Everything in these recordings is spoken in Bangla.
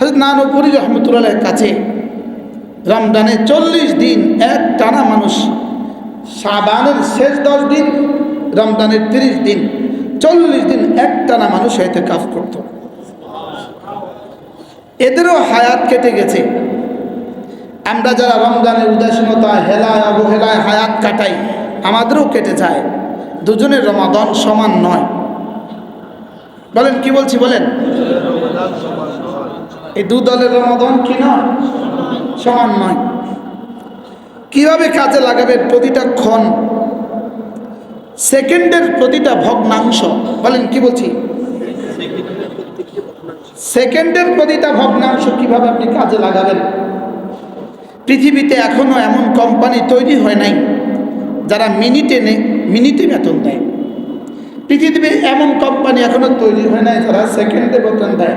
হজরত নানপুরি রহমতুল্লাহের কাছে রমজানে চল্লিশ দিন এক টানা মানুষ সাবানের শেষ দশ দিন, রমজানের তিরিশ দিন, চল্লিশ দিন এক টানা মানুষ এতে কাজ করত। এদেরও হায়াত কেটে গেছে। আমরা যারা রমজানের উদাসীনতা, হেলায় অবহেলায় হায়াত কাটাই, আমাদেরও কেটে যায়। দুজনের রমাদন সমান নয়। বলেন, কি বলছি বলেন? এই দু দলের রমাদন কি নয় সমান নয়। কীভাবে কাজে লাগাবেন প্রতিটা ক্ষণ? সেকেন্ডের প্রতিটা ভগ্নাংশ। বলেন, কি বলছি? সেকেন্ডের প্রতিটা ভগ্নাংশ কীভাবে আপনি কাজে লাগাবেন? পৃথিবীতে এখনও এমন কোম্পানি তৈরি হয় নাই, যারা মিনিটে নে, মিনিটে বেতন দেয়। পৃথিবীতে এমন কোম্পানি এখনও তৈরি হয় নাই, যারা সেকেন্ডে বেতন দেয়।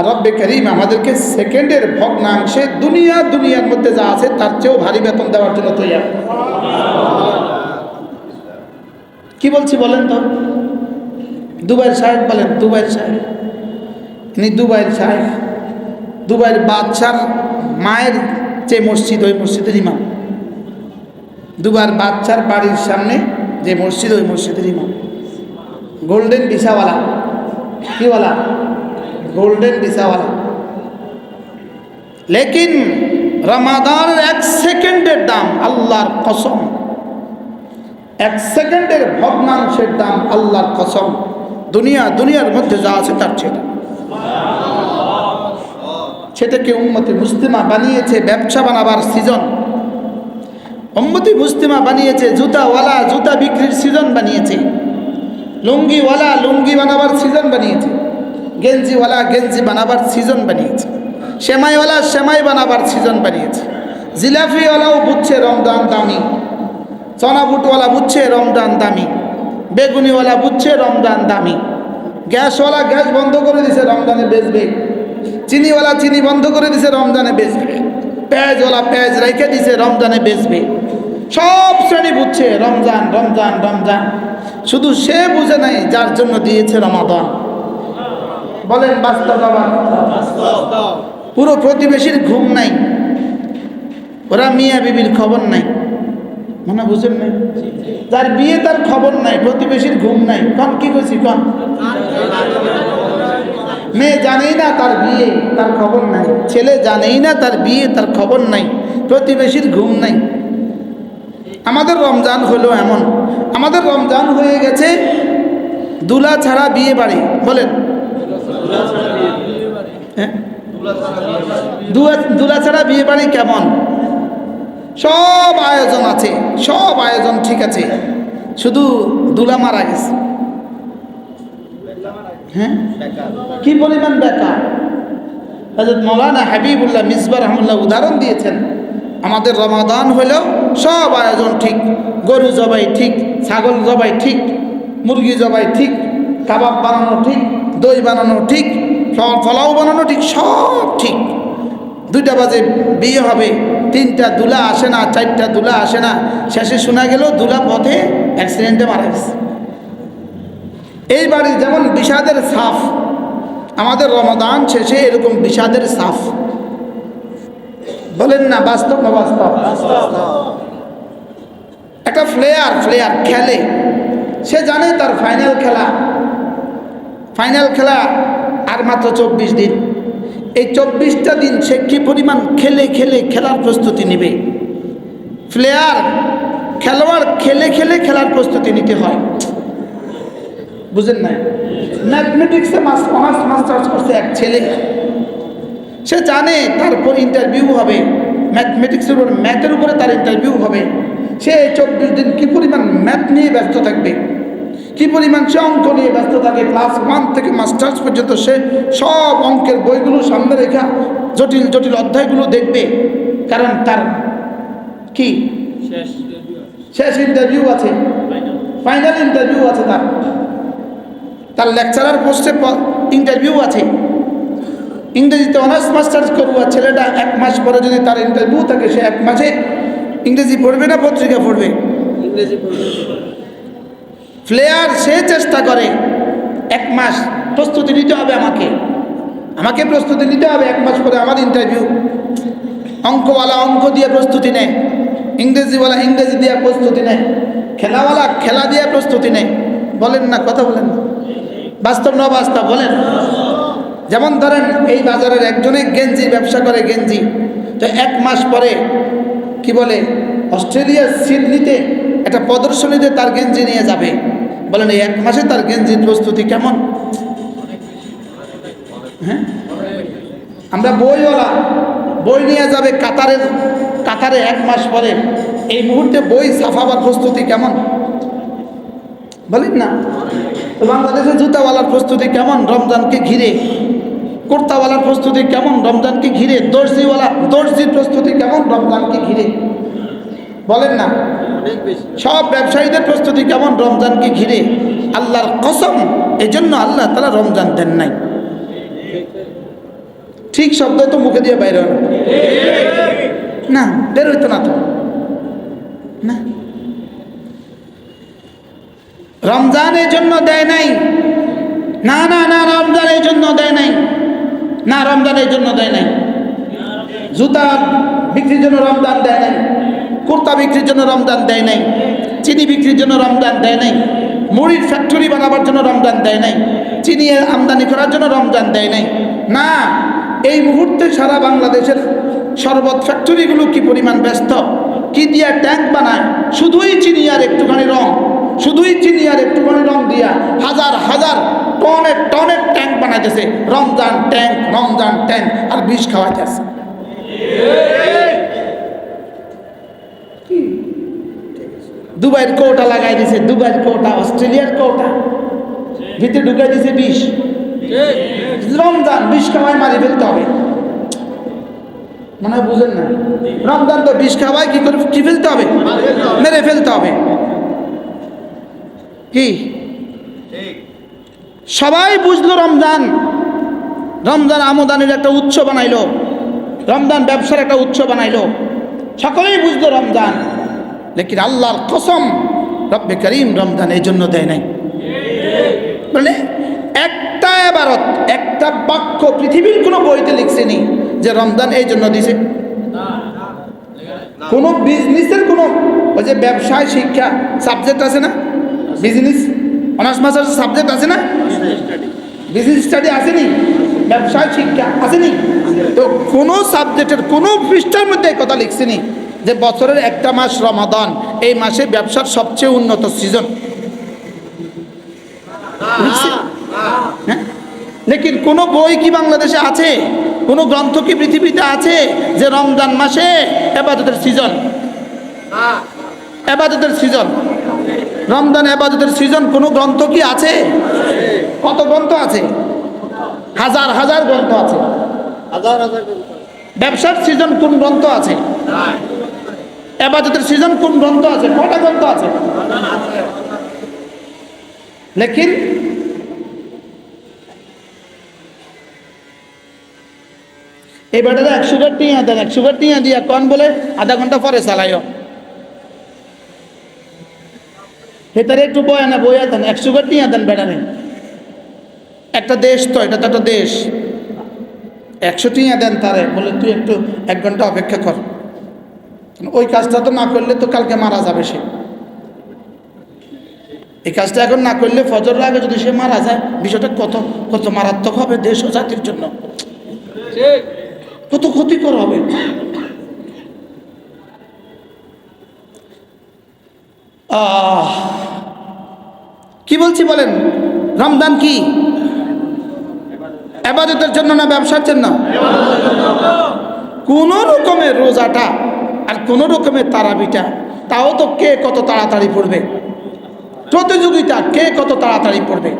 আর রব্বে করিম আমাদেরকে সেকেন্ডের ভগ্নাংশে দুনিয়া দুনিয়ার মধ্যে যা আছে তার চেয়েও ভারী বেতন দেওয়ার জন্য তৈরি কি বলছি বলেন তো? দুবাইয়ের সাহেব বলেন, দুবাইয়ের সাহেব। ইনি দুবাইয়ের সাহেব। দুবাইয়ের বাদশার মায়ের যে মসজিদ ওই মসজিদের ইমাম। দুবার বাচ্চার বাড়ির সামনে যে মসজিদ ওই মসজিদের ইমাম। গোল্ডেন ভিসাওয়ালা কিওয়ালা গোল্ডেন ভিসাওয়ালা লেকিন রমাদানের এক সেকেন্ডের দাম আল্লাহর কসম এক সেকেন্ডের ভগ্নাংশের দাম আল্লাহর কসম দুনিয়া দুনিয়ার মধ্যে যা আছে তার সেটা সেটাকে উম্মতি মুসলিমা বানিয়েছে ব্যবসা বানাবার সিজন উম্মতি মুসলিমা বানিয়েছে জুতাওয়ালা জুতা বিক্রির সিজন বানিয়েছে লুঙ্গিওয়ালা লুঙ্গি বানাবার সিজন বানিয়েছে গেঞ্জিওয়ালা গেঞ্জি বানাবার সিজন বানিয়েছে। সেমাইওয়ালা সেমাই বানাবার সিজন বানিয়েছে। জিলাফিওয়ালাও বুঝছে রমজান দামি। চনা বুটওয়ালা বুঝছে রমজান দামি। বেগুনিওয়ালা বুঝছে রমজান দামি। গ্যাসওয়ালা গ্যাস বন্ধ করে দিছে রমজানে বেচবে। চিনিওয়ালা চিনি বন্ধ করে দিছে রমজানে বেচবে। পেঁয়াজওয়ালা পেঁয়াজ রেখে দিছে রমজানে বেচবে। সব শ্রেণি বুঝছে রমজান রমজান রমজান। শুধু সে বুঝে নাই যার জন্য দিয়েছে রমাদান। বলেন, বাস্তব পুরো প্রতিবেশীর ঘুম নাই। ওরা মিয়া বিবির খবর নাই। মনে বুঝেন নাই? যার বিয়ে, তার খবর নাই, প্রতিবেশীর ঘুম নাই। কন, কি করছি কন? মেয়ে জানেই না তার বিয়ে, তার খবর নাই। ছেলে জানেই না তার বিয়ে, তার খবর নাই। প্রতিবেশীর ঘুম নাই। আমাদের রমজান হলো এমন। আমাদের রমজান হয়ে গেছে দুলা ছাড়া বিয়ে বাড়ি। বলেন দুলা ছাড়া বিয়ে বাড়ি কেমন? সব আয়োজন আছে, সব আয়োজন ঠিক আছে। শুধু দুলা মারা গেছে। হ্যাঁ? কি পরিমাণ বেকার? হজরত মৌলানা হাবিবুল্লাহ মিসবা রহমুল্লাহ উদাহরণ দিয়েছেন। আমাদের রমাদান হলেও সব আয়োজন ঠিক। গরু জবাই ঠিক, ছাগল জবাই ঠিক, মুরগি জবাই ঠিক, কাবাব বানানো ঠিক। দই বানানো ঠিক, ফল- পোলাও বানানো ঠিক, সব ঠিক। দুইটা বাজে বিয়ে হবে, তিনটা দুলা আসে না, চারটা দুলা আসে না, শেষে শোনা গেল দুলা পথে অ্যাক্সিডেন্টে মারা গেছে। এই বাড়ি যেমন বিষাদের সাফ, আমাদের রমদান শেষে এরকম বিষাদের সাফ। বলেন না, বাস্তব না বাস্তব? একটা প্লেয়ার প্লেয়ার খেলে। সে জানে তার ফাইনাল খেলা। ফাইনাল খেলা আর মাত্র চব্বিশ দিন। এই চব্বিশটা দিন সে কি পরিমাণ খেলে খেলে খেলার প্রস্তুতি নেবে? প্লেয়ার, খেলোয়াড় খেলে খেলে খেলার প্রস্তুতি নিতে হয়। বুঝেন না ম্যাথমেটিক্সে মাস অনার্স মাস্টার্স করছে এক ছেলে। সে জানে তারপর ইন্টারভিউ হবে। ম্যাথমেটিক্সের উপর ম্যাথের উপরে তার ইন্টারভিউ হবে। সে চব্বিশ দিন কী পরিমাণ ম্যাথ নিয়ে ব্যস্ত থাকবে? কী পরিমাণ সে অঙ্ক নিয়ে ব্যস্ত থাকে? ক্লাস ওয়ান থেকে মাস্টার্স পর্যন্ত সে সব অঙ্কের বইগুলো সামনে রেখা জটিল জটিল অধ্যায়গুলো দেখবে। কারণ তার কি? শেষ ইন্টারভিউ আছে। ফাইনাল ইন্টারভিউ আছে। তার। তার লেকচারার পোস্টে ইন্টারভিউ আছে। ইংরেজিতে অনার্স মাস্টার্স করুয়া ছেলেটা এক মাস পরে যদি তার ইন্টারভিউ থাকে সে এক মাসে ইংরেজি পড়বে না পত্রিকা পড়বে? প্লেয়ার সে চেষ্টা করে, এক মাস প্রস্তুতি নিতে হবে আমাকে। আমাকে প্রস্তুতি নিতে হবে এক মাস পরে আমার ইন্টারভিউ অঙ্কওয়ালা অঙ্ক দিয়ে প্রস্তুতি নেয় ইংরেজিওয়ালা ইংরেজি দিয়ে প্রস্তুতি নেয় খেলাওয়ালা খেলা দিয়ে প্রস্তুতি নেয় বলেন না, কথা বলেন না। বাস্তব না বাস্তব, বলেন। যেমন ধরেন, এই বাজারের একজনে গেঞ্জি, ব্যবসা করে গেঞ্জি। তো এক মাস পরে, কি বলে, অস্ট্রেলিয়ার সিডনিতে একটা প্রদর্শনীতে তার গেঞ্জি নিয়ে যাবে। বলেন এক মাসে তার গেঞ্জির প্রস্তুতি কেমন? হ্যাঁ? আমরা বইওয়ালা, বই নিয়ে যাবে কাতারের, কাতারে এক মাস পরে। এই মুহূর্তে বই ছাপাবার প্রস্তুতি কেমন? বলেন না। তো বাংলাদেশের জুতাওয়ালার প্রস্তুতি কেমন? রমজানকে ঘিরে। কুর্তাওয়ালার প্রস্তুতি কেমন? রমজানকে ঘিরে। দর্জিওয়ালা, দর্জির প্রস্তুতি কেমন? রমজানকে ঘিরে। বলেন না। সব ব্যবসায়ীদের প্রস্তুতি কেমন? রমজানকে ঘিরে আল্লাহর কসম, এজন্য আল্লাহ তারা রমজান দেন নাই। ঠিক শব্দ তো মুখে দিয়ে বাইরে। না, বের হইতো না তো। না। রমজান এই জন্য দেয় নাই। না না না, রমজান এই জন্য দেয় নাই। না, রমজান এই জন্য দেয় নাই। জুতা বিক্রির জন্য রমজান দেয় নাই। কুর্তা বিক্রির জন্য রমজান দেয় নাই, চিনি বিক্রির জন্য রমজান দেয় নাই, মুড়ির ফ্যাক্টরি বানাবার জন্য রমজান দেয় নাই চিনি আমদানি করার জন্য রমজান দেয় নাই। না, এই মুহূর্তে সারা বাংলাদেশের শরবত ফ্যাক্টরিগুলো কি পরিমাণ ব্যস্ত? কি দিয়া ট্যাঙ্ক বানায়? শুধুই চিনি আর একটুখানি রং, শুধুই চিনি আর একটুখানি রং দিয়া হাজার হাজার টনের টনের ট্যাঙ্ক বানাইতেছে। রমজান ট্যাঙ্ক রমজান ট্যাঙ্ক, আর বিষ খাওয়াইতেছে। দুবাইয়ের কৌটা লাগাই দিছে, দুবাইয়ের কৌটা, অস্ট্রেলিয়ার কৌটা। ভিতরে ঢুকাই দিছে বিষ রমজান বিষ খাওয়াই মারি ফেলতে হবে। মনে হয় বুঝেন না? রমজান তো বিষ খাওয়াই কি করে কি ফেলতে হবে? মেরে ফেলতে হবে। কি? সবাই বুঝলো রমজান। রমজান আমদানির একটা উৎস বানাইলো। রমজান ব্যবসার একটা উৎস বানাইলো। সকলেই বুঝলো রমজান। লেকিন আল্লাহর কসম রব্বে করিম রমজান এই জন্য দেয় নাই? মানে একটা এবারত, একটা বাক্য পৃথিবীর কোনো বইতে লিখছেনি যে রমজান এই জন্য দিছে। কোনো বিজনেসের কোনো, ওই যে ব্যবসায় শিক্ষা সাবজেক্ট আছে না? বিজনেস অনার্স মাস্টার্স সাবজেক্ট আছে না? বিজনেস স্টাডি আসেনি ব্যবসায় শিক্ষা আসেনি তো কোনো সাবজেক্টের কোনো পৃষ্ঠার মধ্যে কথা লিখছেনি যে বছরের একটা মাস রমাদান এই মাসে ব্যবসার সবচেয়ে উন্নত সিজন হ্যাঁ? লেকিন কোনো বই কি বাংলাদেশে আছে? কোনো গ্রন্থ কি পৃথিবীতে আছে যে রমজান মাসে এবাদতের সিজন এবাদতের সিজন রমজান এবাদতের সিজন কোনো গ্রন্থ কি আছে? কত গ্রন্থ আছে? হাজার হাজার গ্রন্থ আছে। হাজার হাজার ব্যবসার সিজন কোন গ্রন্থ আছে? এবাদতের সিজন কোন গ্রন্থ আছে? কটা গ্রন্থ আছে? লেকিন এই বেটাটা একশো গার টিয়া দেন একশো গার টিয়া দিয়া কন বলে আধা ঘণ্টা পরে চালাইও। ভেতরে একটু বয়া না, বয়া দেন একশো গার টিয়া দেন বেটারে। একটা দেশ তো, এটা তো একটা দেশ। একশো টিয়া দেন তারে, বলে তুই একটু এক ঘণ্টা অপেক্ষা কর। ওই কাজটা তো না করলে তো কালকে মারা যাবে সে। এই কাজটা এখন না করলে ফজর আগে যদি সে মারা যায়, বিষয়টা কত কত মারাত্মক হবে দেশ ও জাতির জন্য। কত ক্ষতিকর হবে। কি বলছি বলেন? রমদান কি? এবাদতের জন্য না ব্যবসার জন্য? কোন রকমের রোজাটা? আর কোনো রকমের তারাবিটা, তাও তো কে কত তাড়াতাড়ি পড়বে? প্রতিযোগিতা, কে কত তাড়াতাড়ি পড়বে?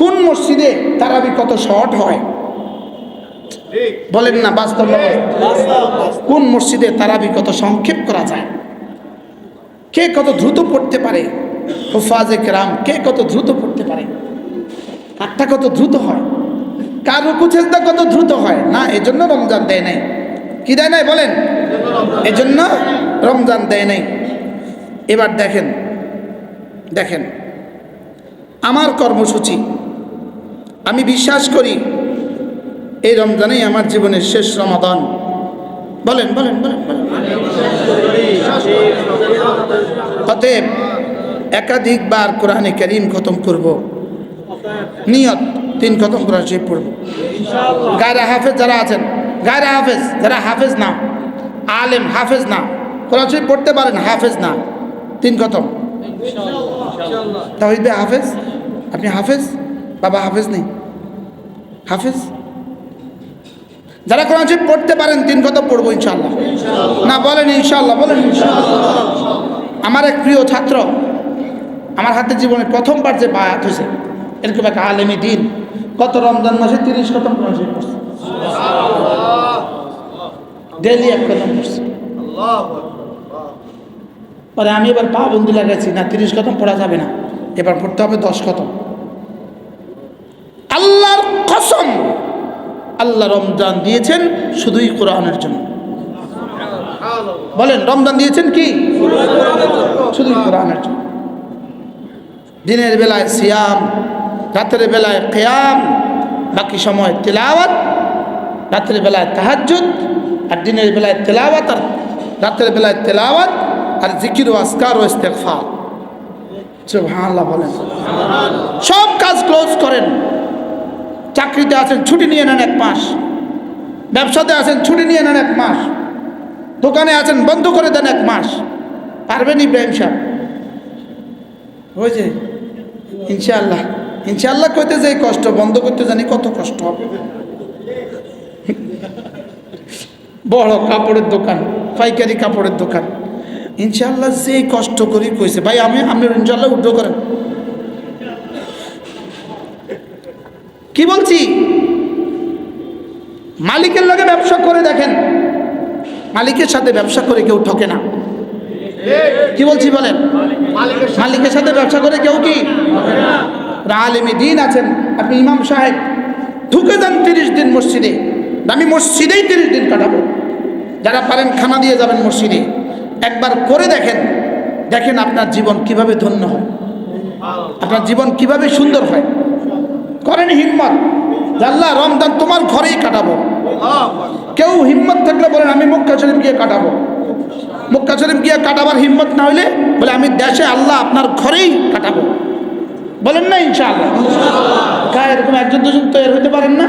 কোন মসজিদে তারাবি কত শর্ট হয়? বলেন না, বাস্তব কোন মসজিদে তারাবি কত সংক্ষেপ করা যায়? কে কত দ্রুত পড়তে পারে? হুফাজে কেরাম, কে কত দ্রুত পড়তে পারে? হাতটা কত দ্রুত হয়? কার রুকু, চেষ্টা কত দ্রুত হয়? না, এজন্য রমজান দেয় নাই। কি দেয় নাই, বলেন? এজন্য রমজান দেয় নাই। এবার দেখেন দেখেন, আমার কর্মসূচি, আমি বিশ্বাস করি এই রমজানেই আমার জীবনের শেষ রমাদান। বলেন বলেন বলেন অতএব একাধিকবার কোরআনে করিম খতম করব। নিয়ত তিন খতম কোরআন শরীফ পড়ব। গায়রা হাফেজ যারা আছেন, গায়রা হাফেজ, যারা হাফেজ না। আলেম হাফেজ না। কোরআন শরীফ পড়তে পারেন হাফেজ না। তিন খতম। তাহিদ ভাই হাফেজ? আপনি হাফেজ? বাবা হাফেজ নেই। হাফেজ? যারা কোরআন শরীফ পড়তে পারেন, তিন কথা পড়ব ইনশাল্লাহ না, বলেন ইনশাল্লাহ বলেন। আমার এক প্রিয় ছাত্র, আমার হাতে জীবনে প্রথমবার যে বায়াত হয়েছে, এরকম একটা আলেমি দিন। গত রমজান মাসে তিরিশ খতম কোরআন শরীফ পড়ছে। ডেলি এক খতম পড়ছে পরে আমি এবার পাবন্দি লাগাইছি না তিরিশ খতম পড়া যাবে না। এবার পড়তে হবে দশ খতম। আল্লাহর কসম আল্লাহ রমজান দিয়েছেন শুধুই কোরআনের জন্য। বলেন রমজান দিয়েছেন কি? শুধুই কোরআনের জন্য। দিনের বেলায় সিয়াম রাতের বেলায় কেয়াম বাকি সময় তেলাওয়াত রাতের বেলায় তাহাজ্জুদ আর দিনের বেলায় তেলাওয়াত আর রাতের বেলায় তেলাওয়াত আর জিকির ও আসকার ও ইস্তেগফার। সুবহানাল্লাহ বলেন। সব কাজ ক্লোজ করেন। চাকরিতে আছেন, ছুটি নিয়ে নেন এক মাস। ব্যবসাতে আছেন, ছুটি নিয়ে নেন এক মাস। দোকানে আছেন, বন্ধ করে দেন এক মাস। পারবেন ইব্রাহিম সাহেব? হয়েছে? ইনশাআল্লাহ। ইনশাআল্লাহ কইতে যে কষ্ট, বন্ধ করতে জানি কত কষ্ট হবে। বড় কাপড়ের দোকান, পাইকারি কাপড়ের দোকান। ইনশাল্লাহ যে কষ্ট করি কইছে, ভাই, আমি আপনি ইনশাল্লাহ উদ্যোগ করেন। কি বলছি? মালিকের লগে ব্যবসা করে দেখেন, মালিকের সাথে ব্যবসা করে কেউ ঠকে না। কি বলছি বলেন? মালিকের সাথে ব্যবসা করে কেউ কি? আলিমি দিন আছেন। আপনি ইমাম সাহেব, ঢুকে যান তিরিশ দিন মসজিদে। আমি মসজিদেই তিরিশ দিন কাটাবো। যারা পারেন খানা দিয়ে যাবেন মসজিদে, একবার করে দেখেন দেখেন আপনার জীবন কীভাবে ধন্য হয়, আপনার জীবন কীভাবে সুন্দর হয়। করেন হিম্মত যে আল্লাহ রমজান তোমার ঘরেই কাটাবো। কেউ হিম্মত থাকলে বলেন, আমি মক্কা শরীফ গিয়ে কাটাবো। মক্কা শরীফ গিয়ে কাটাবার হিম্মত না হইলে বলে, আমি দেশে আল্লাহ আপনার ঘরেই কাটাবো। বলেন না, ইনশাআল্লাহ। এরকম একজন দুজন তৈরি হতে পারেন না?